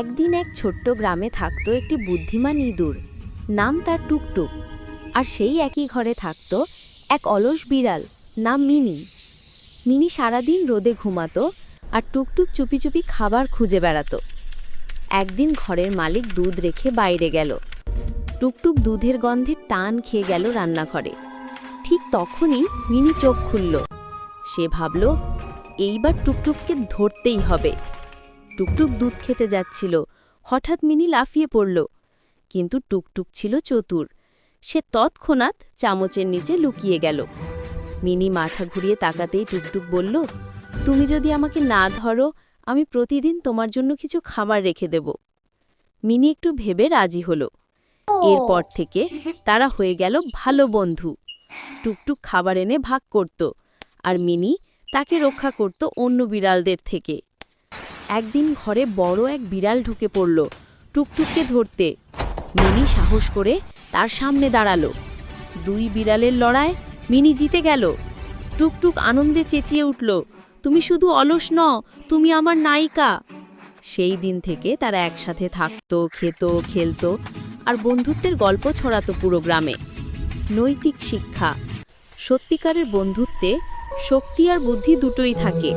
একদিন এক ছোট্ট গ্রামে থাকতো একটি বুদ্ধিমান ইঁদুর নাম তার টুকটুক। আর সেই একই ঘরে থাকতো এক অলস বিড়াল, নাম মিনি। মিনি সারাদিন রোদে ঘুমাতো আর টুকটুক চুপি চুপি খাবার খুঁজে বেড়াতো। একদিন ঘরের মালিক দুধ রেখে বাইরে গেল। টুকটুক দুধের গন্ধে টান খেয়ে গেল রান্নাঘরে। ঠিক তখনই মিনি চোখ খুলল। সে ভাবল, এইবার টুকটুককে ধরতেই হবে। টুকটুক দুধ খেতে যাচ্ছিল। হঠাৎ মিনি লাফিয়ে পড়ল। কিন্তু টুকটুক ছিল চতুর। সে তৎক্ষণাৎ চামচের নিচে লুকিয়ে গেল। মিনি মাথা ঘুরিয়ে তাকাতেই টুকটুক বলল, তুমি যদি আমাকে না ধরো, আমি প্রতিদিন তোমার জন্য কিছু খাবার রেখে দেব। মিনি একটু ভেবে রাজি হলো। এরপর থেকে তারা হয়ে গেল ভালো বন্ধু। টুকটুক খাবার এনে ভাগ করত, আর মিনি তাকে রক্ষা করত অন্য বিড়ালদের থেকে। একদিন ঘরে বড় এক বিড়াল ঢুকে পড়ল টুকটুককে ধরতে। মিনি সাহস করে তার সামনে দাঁড়াল। দুই বিড়ালের লড়াই মিনি জিতে গেল। টুকটুক আনন্দে চেঁচিয়ে উঠল, তুমি শুধু অলস ন তুমি আমার নায়িকা। সেই দিন থেকে তারা একসাথে থাকতো, খেত, খেলতো আর বন্ধুত্বের গল্প ছড়াতো পুরো গ্রামে। নৈতিক শিক্ষা। সত্যিকারের বন্ধুত্বে শক্তি আর বুদ্ধি দুটোই থাকে।